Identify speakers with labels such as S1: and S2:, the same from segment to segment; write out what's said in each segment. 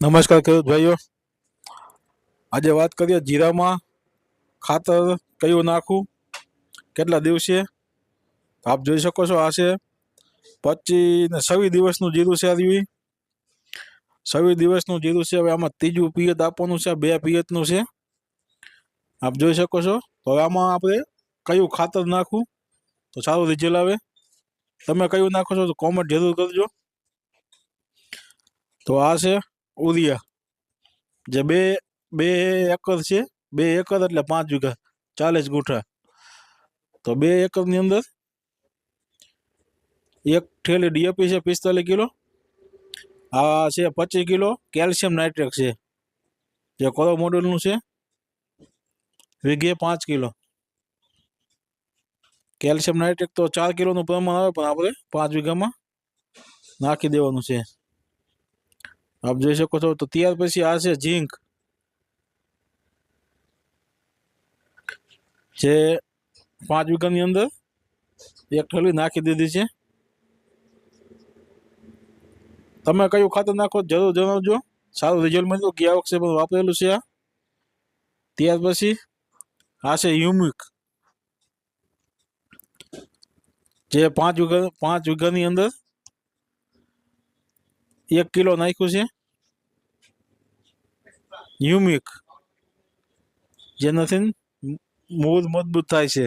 S1: નમસ્કાર ખેડૂત ભાઈઓ. આજે વાત કરીએ જીરામાં ખાતર કયું નાખવું, કેટલા દિવસે? આપ જોઈ શકો છો આ છે પચીસ ને છવ્વીસ દિવસનું જીરું છે આવ્યું છવ્વીસ દિવસનું જીરું છે, હવે આમાં ત્રીજું પિયત આપવાનું છે બે પિયતનું છે. આપ જોઈ શકો છો. તો હવે આમાં આપણે કયું ખાતર નાખવું? તો સારું રિઝલ્ટ આવે. તમે કયું નાખો છો તો કોમેન્ટ જરૂર કરજો. તો આ છે ઉરિયા જે બે બે એકર છે, બે એકર એટલે પાંચ વીઘા, ચાલીસ ગુઠા. તો બે એકરની અંદર એક થેલી ડીએપી છે પિસ્તાલીસ કિલો, આ છે પચીસ કિલો કેલ્શિયમ નાઇટ્રેટ છે. જે કોરો મોડેલનું છે, વીઘે પાંચ કિલો. કેલ્શિયમ નાઇટ્રેટ તો ચાર કિલોનું પ્રમાણ આવે, પણ આપણે પાંચ વીઘામાં નાખી દેવાનું છે. આપ જોઈ શકો છો, તો ત્યાર પછી આ છે ઝીંક. જે પાંચ વીઘાની અંદર એક થેલી નાખી દીધી છે. તમે કયું ખાતર નાખો જરૂર જણાવજો. સારું રિઝલ્ટ મળ્યું ગયા વખતે પણ વાપરેલું છે આ. ત્યાર પછી આ છે હ્યુમિક જે પાંચ વીઘા, પાંચ વીઘાની અંદર એક કિલો નાખ્યું છે? ન્યુમિક જેનાથી મૂળ મજબૂત થાય છે.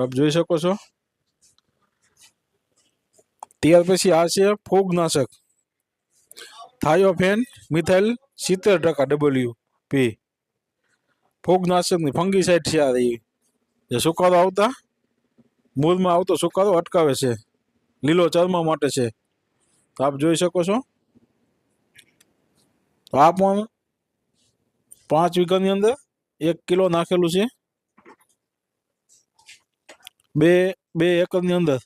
S1: આપ જોઈ શકો છો. ત્યાર પછી આ છે ફૂગનાશક. થાયોફેન મિથાઇલ સિત્તેર ટકા ડબલ્યુ પી ફૂગનાશકની ફંગીસાઇડ છે આ રહી. જે સુકારો આવતા, મૂળમાં આવતો સુકારો અટકાવે છે. લીલો ચર્મ માટે છે. તો આપ જોઈ શકો છો. તો આ પણ પાંચ વીઘાની અંદર એક કિલો નાખેલું છે. બે બે એકરની અંદર.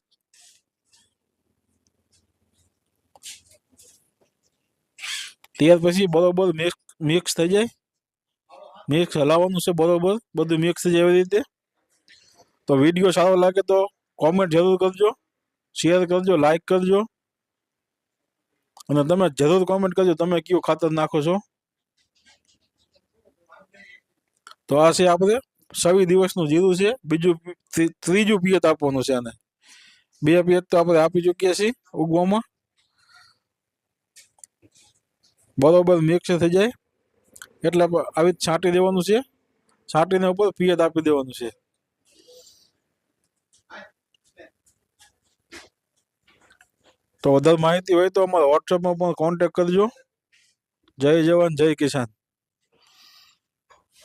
S1: ત્યાર પછી બરોબર મિક્સ થઈ જાય. મિક્સ હલાવવાનું છે બરોબર, બધું મિક્સ થઈ જાય એવી રીતે. તો વીડિયો સારો લાગે તો કોમેન્ટ જરૂર કરજો શેર કરજો લાઈક કરજો. અને તમે જરૂર કોમેન્ટ કરજો, તમે કયું ખાતર નાખો છો. તો આ છે આપણે સવી દિવસનું જીરું છે, બીજું ત્રીજું પિયત આપવાનું છે આને. બે પિયત તો આપણે આપી ચૂક્યા છીએ ઉગવામાં. બરોબર મિક્સ થઈ જાય. એટલે આવી છાંટી દેવાનું છે. છાંટીને ઉપર પિયત આપી દેવાનું છે. તો વધારે માહિતી હોય તો અમારા વોટ્સઅપમાં પણ કોન્ટેક કરજો. જય જવાન જય કિસાન.